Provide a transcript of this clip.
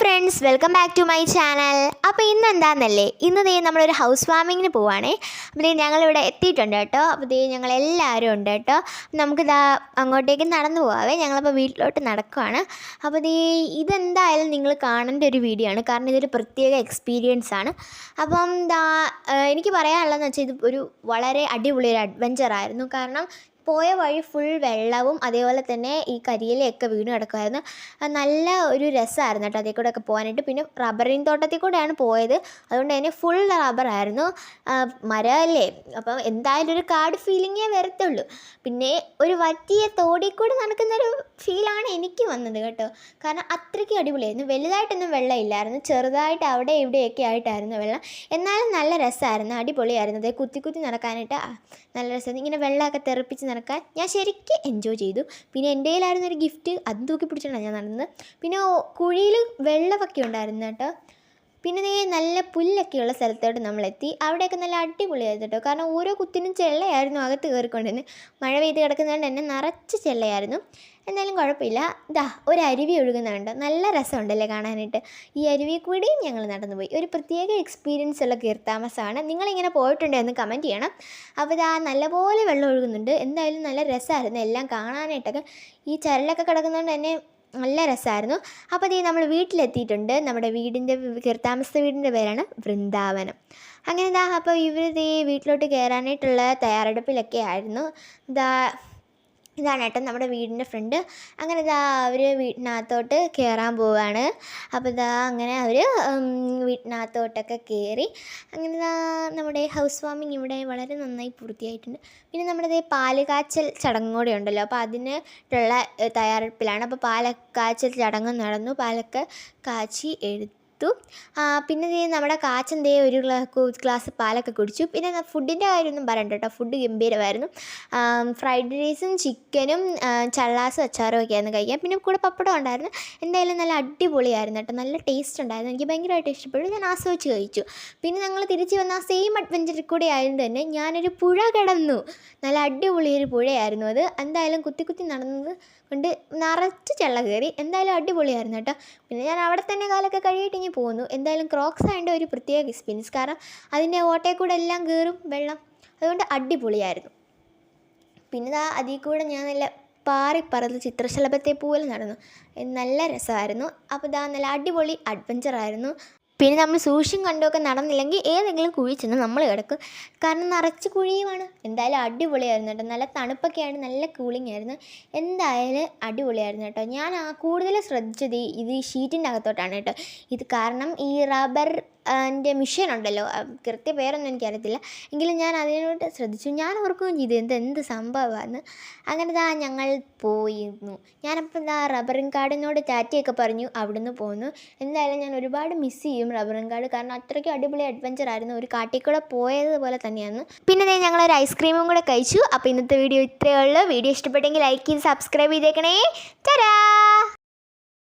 Friends welcome back to my channel അപ്പോൾ ഇന്ന് എന്താണെന്നല്ലേ ഇന്ന് ദേ നമ്മളൊരു ഹൗസ് വാമിങ്ങിന് പോവാണേ. അപ്പോൾ ദേ ഞങ്ങളിവിടെ എത്തിയിട്ടുണ്ട് കേട്ടോ. അപ്പോൾ ദേ ഞങ്ങൾ എല്ലാവരും ഉണ്ട് കേട്ടോ. നമുക്കിതാ അങ്ങോട്ടേക്ക് നടന്നു പോവാവേ. ഞങ്ങളപ്പോൾ വീട്ടിലോട്ട് നടക്കുവാണ്. അപ്പോൾ ദേ ഇതെന്തായാലും നിങ്ങൾ കാണേണ്ട ഒരു വീഡിയോ ആണ്. കാരണം ഇതൊരു പ്രത്യേക എക്സ്പീരിയൻസ് ആണ്. അപ്പം ദാ എനിക്ക് പറയാനുള്ളതെന്ന് വെച്ചാൽ ഇത് ഒരു വളരെ അടിപൊളി ഒരു അഡ്വഞ്ചർ ആയിരുന്നു. കാരണം പോയ വഴി ഫുൾ വെള്ളവും അതേപോലെ തന്നെ ഈ കരിയിലയൊക്കെ വീണ് കിടക്കുമായിരുന്നു നല്ല ഒരു രസമായിരുന്നു കേട്ടോ അതേ കൂടെ ഒക്കെ പോകാനായിട്ട്. പിന്നെ റബ്ബറിൻ തോട്ടത്തിൽ കൂടെയാണ് പോയത്. അതുകൊണ്ട് തന്നെ ഫുൾ റബ്ബറായിരുന്നു മരമല്ലേ? അപ്പം എന്തായാലും ഒരു കാട് ഫീലിങ്ങേ വരത്തുള്ളൂ. പിന്നെ ഒരു വറ്റിയ തോടി കൂടെ നടക്കുന്നൊരു ഫീലാണ് എനിക്ക് വന്നത് കേട്ടോ. കാരണം അത്രയ്ക്ക് അടിപൊളിയായിരുന്നു. വലുതായിട്ടൊന്നും വെള്ളം ഇല്ലായിരുന്നു ചെറുതായിട്ട് അവിടെ ഇവിടെയൊക്കെ ആയിട്ടായിരുന്നു വെള്ളം. എന്നാലും നല്ല രസമായിരുന്നു അടിപൊളിയായിരുന്നു. അതേ കുത്തി കുത്തി നടക്കാനായിട്ട് നല്ല രസമായിരുന്നു ഇങ്ങനെ വെള്ളമൊക്കെ തെറിപ്പിച്ച് നടക്കാൻ ഞാൻ ശരിക്കും എൻജോയ് ചെയ്തു. പിന്നെ എന്റെ കയ്യിലായിരുന്നൊരു ഗിഫ്റ്റ് അത് തൂക്കി പിടിച്ചിട്ടാണ് ഞാൻ നടന്നത്. പിന്നെ കുഴിയിൽ വെള്ളമൊക്കെ ഉണ്ടായിരുന്നു കേട്ടോ. പിന്നെ നേ നല്ല പുല്ലൊക്കെയുള്ള സ്ഥലത്തോട്ട് നമ്മളെത്തി. അവിടെയൊക്കെ നല്ല അടിപൊളിയായിരുന്നു കേട്ടോ. കാരണം ഓരോ കുത്തിനും ചെള്ളയായിരുന്നു അകത്ത് കയറിക്കൊണ്ടിരുന്നത്. മഴ പെയ്ത് കിടക്കുന്നതുകൊണ്ട് തന്നെ നിറച്ച് ചെള്ളയായിരുന്നു. എന്നാലും കുഴപ്പമില്ല. ഇതാ ഒരു അരുവി ഒഴുകുന്നുണ്ട്. നല്ല രസമുണ്ടല്ലേ കാണാനായിട്ട്. ഈ അരുവി കൂടിയും ഞങ്ങൾ നടന്നുപോയി. ഒരു പ്രത്യേക എക്സ്പീരിയൻസ് ഉള്ള കീർത്താമസമാണ് നിങ്ങളിങ്ങനെ പോയിട്ടുണ്ടോ എന്ന് കമന്റ് ചെയ്യണം. അപ്പോൾ ഇതാ നല്ലപോലെ വെള്ളം ഒഴുകുന്നുണ്ട്. എന്തായാലും നല്ല രസമായിരുന്നു. എല്ലാം കാണാനായിട്ടൊക്കെ ഈ ചരലൊക്കെ കിടക്കുന്നതുകൊണ്ട് തന്നെ നല്ല രസമായിരുന്നു അപ്പോൾ ദേ നമ്മൾ വീട്ടിലെത്തിയിട്ടുണ്ട്. നമ്മുടെ വീടിന്റെ കീർത്താമസ വീടിന്റെ പേരാണ് വൃന്ദാവനം. അങ്ങനെ ഇതാ അപ്പോൾ ഇവർ ദേ വീട്ടിലോട്ട് കയറാനായിട്ടുള്ള തയ്യാറെടുപ്പിലൊക്കെ ആയിരുന്നു. ഇതാ ഇതാണ് കേട്ടോ നമ്മുടെ വീടിന്റെ ഫ്രണ്ട്. അങ്ങനെ ഇതാ അവർ വീട്ടിനകത്തോട്ട് കയറാൻ പോവുകയാണ് അപ്പോൾ ഇതാ അങ്ങനെ അവർ വീട്ടിനകത്തോട്ടൊക്കെ കയറി അങ്ങനെ ഇതാ നമ്മുടെ ഹൗസ് വാമിങ് ഇവിടെ വളരെ നന്നായി പൂർത്തിയായിട്ടുണ്ട്. പിന്നെ നമ്മുടെ പാൽ കാച്ചൽ ചടങ്ങും കൂടെ ഉണ്ടല്ലോ. അപ്പോൾ അതിനുള്ള തയ്യാറെടുപ്പിലാണ്. അപ്പോൾ പാലക്കാച്ചൽ കാച്ചൽ ചടങ്ങ് നടന്നു. പാലൊക്കെ കാച്ചി എടുത്തു ആ, പിന്നെ നമ്മുടെ കാച്ചൻ ദേ ഒരു ഗ്ലാ- ഗ്ലാസ് പാലൊക്കെ കുടിച്ചു. പിന്നെ ഫുഡിന്റെ കാര്യമൊന്നും പറയണ്ട കേട്ടോ. ഫുഡ് ഗംഭീരമായിരുന്നു. ഫ്രൈഡ് റൈസും ചിക്കനും ചള്ളാസും അച്ചാറും ഒക്കെ ആയിരുന്നു കഴിക്കാൻ. പിന്നെ കൂടെ പപ്പടം ഉണ്ടായിരുന്നു. എന്തായാലും നല്ല അടിപൊളിയായിരുന്നു കേട്ടോ. നല്ല ടേസ്റ്റ് ഉണ്ടായിരുന്നു. എനിക്ക് ഭയങ്കരമായിട്ട് ഇഷ്ടപ്പെട്ടു. ഞാൻ ആസ്വദിച്ച് കഴിച്ചു. പിന്നെ ഞങ്ങൾ തിരിച്ച് വന്ന ആ സെയിം അഡ്വഞ്ചറിൽ കൂടെ ആയതുകൊണ്ട് തന്നെ ഞാനൊരു പുഴ കിടന്നു. നല്ല അടിപൊളി ഒരു പുഴയായിരുന്നു അത്. എന്തായാലും കുത്തി കുത്തി നടന്നത് കൊണ്ട് നിറച്ച് ചെള്ള കയറി. എന്തായാലും അടിപൊളിയായിരുന്നു കേട്ടോ. പിന്നെ ഞാൻ അവിടെ തന്നെ കാലൊക്കെ കഴിയിട്ട് ഇനി പോകുന്നു. എന്തായാലും ക്രോക്സ് ആയതിന്റെ ഒരു പ്രത്യേക എക്സ്പീരിയൻസ് കാരണം അതിന്റെ ഓട്ടയിൽ കൂടെ എല്ലാം കയറും വെള്ളം. അതുകൊണ്ട് അടിപൊളിയായിരുന്നു. പിന്നെ ആ അതിൽ കൂടെ ഞാൻ നല്ല പാറിപ്പറത്ത് ചിത്രശലഭത്തെ പോലെ നടന്നു. നല്ല രസമായിരുന്നു. അപ്പോൾ ഇതാ നല്ല അടിപൊളി അഡ്വഞ്ചറായിരുന്നു പിന്നെ നമ്മൾ സൂക്ഷ്യം കണ്ടുമൊക്കെ നടന്നില്ലെങ്കിൽ ഏതെങ്കിലും കുഴി ചെന്ന് നമ്മൾ കിടക്കും. കാരണം നിറച്ച് കുഴിയുമാണ്. എന്തായാലും അടിപൊളിയായിരുന്നു കേട്ടോ. നല്ല തണുപ്പൊക്കെയാണ് നല്ല കൂളിംഗ് ആയിരുന്നു. എന്തായാലും അടിപൊളിയായിരുന്നു കേട്ടോ. ഞാൻ ആ കൂടുതൽ ശ്രദ്ധിച്ചത് ഇത് ഈ ഷീറ്റിന്റെ അകത്തോട്ടാണ് കേട്ടോ. ഇത് കാരണം ഈ റബ്ബർ എന്റെ മിഷൻ ഉണ്ടല്ലോ. കൃത്യ പേരൊന്നും എനിക്കറിയത്തില്ല. എങ്കിലും ഞാൻ അതിനോട് ശ്രദ്ധിച്ചു. ഞാൻ ഓർക്കുകയും ചെയ്തു എന്ത് എന്ത് സംഭവമാണ് അങ്ങനെ ദാ ഞങ്ങൾ പോയിരുന്നു. ഞാനപ്പോൾ ദാ റബ്ബറിങ് കാർഡിനോട് ടാറ്റയൊക്കെ പറഞ്ഞു അവിടുന്ന് പോന്നു. എന്തായാലും ഞാൻ ഒരുപാട് മിസ് ചെയ്യും. റബ്ബറിൻ കാട് കാരണം അത്രയ്ക്ക് അടിപൊളി അഡ്വഞ്ചർ ആയിരുന്നു. ഒരു കാട്ടിക്കൂടെ പോയതുപോലെ തന്നെയാണ് പിന്നെ ഞങ്ങൾ ഒരു ഐസ്ക്രീമും കൂടെ കഴിച്ചു. അപ്പോൾ ഇന്നത്തെ വീഡിയോ ഇത്രയേ ഉള്ളൂ. വീഡിയോ ഇഷ്ടപ്പെട്ടെങ്കിൽ ലൈക്ക് ചെയ്ത് സബ്സ്ക്രൈബ് ചെയ്തേക്കണേ. തരാ